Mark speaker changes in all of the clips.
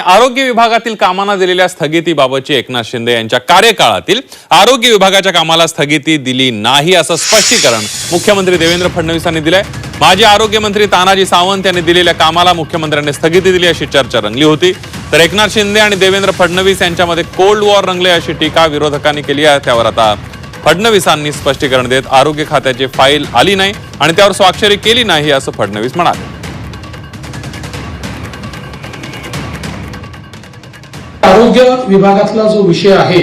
Speaker 1: आरोग्य विभागातील कामांना दिलेल्या स्थगितीबाबतची एकनाथ शिंदे यांच्या कार्यकाळातील आरोग्य विभागाच्या कामाला स्थगिती दिली नाही असं स्पष्टीकरण मुख्यमंत्री देवेंद्र फडणवीसांनी दिलंय. माजी आरोग्यमंत्री तानाजी सावंत यांनी दिलेल्या कामाला मुख्यमंत्र्यांनी स्थगिती दिली अशी चर्चा रंगली होती. तर एकनाथ शिंदे आणि देवेंद्र फडणवीस यांच्यामध्ये कोल्ड वॉर रंगले अशी टीका विरोधकांनी केली आहे. त्यावर आता फडणवीसांनी स्पष्टीकरण देत आरोग्य खात्याची फाईल आली नाही आणि त्यावर स्वाक्षरी केली नाही असं फडणवीस म्हणाले.
Speaker 2: आरोग्य विभागातला जो विषय आहे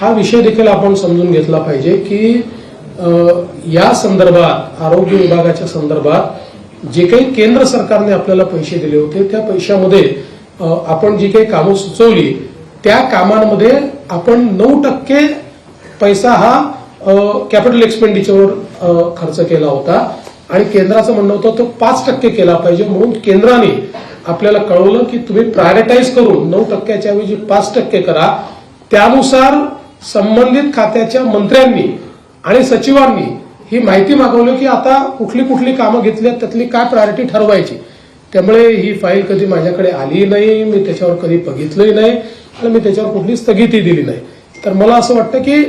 Speaker 2: हा विषय देखील आपण समजून घेतला पाहिजे की या संदर्भात आरोग्य विभागाच्या संदर्भात जे काही केंद्र सरकारने आपल्याला पैसे दिले होते त्या पैशामध्ये आपण जी काही कामं सुचवली त्या कामांमध्ये आपण नऊ टक्के पैसा हा कॅपिटल एक्सपेंडिचरवर खर्च केला होता. आणि केंद्राचं म्हणणं होतं तो पाच टक्के केला पाहिजे. म्हणून केंद्राने आपल्याला कळवलं की तुम्ही प्रायोरिटाईज करून नऊ टक्क्याच्या ऐवजी पाच टक्के करा. त्यानुसार संबंधित खात्याच्या मंत्र्यांनी आणि सचिवांनी ही माहिती मागवली की आता कुठली कुठली कामं घेतली त्यातली काय प्रायोरिटी ठरवायची. त्यामुळे ही फाईल कधी माझ्याकडे आली नाही मी त्याच्यावर कधी बघितलंही नाही आणि मी त्याच्यावर कुठली स्थगिती दिली नाही. तर मला असं वाटतं की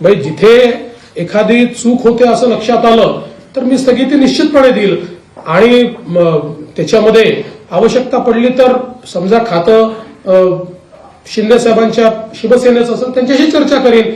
Speaker 2: भाई जिथे एखादी चूक होते असं लक्षात आलं तर मी स्थगिती निश्चितपणे देईल. आणि त्याच्यामध्ये आवश्यकता पडली तर समजा खातं शिंदे साहेबांच्या शिवसेनेचं असेल त्यांच्याशी चर्चा करेन.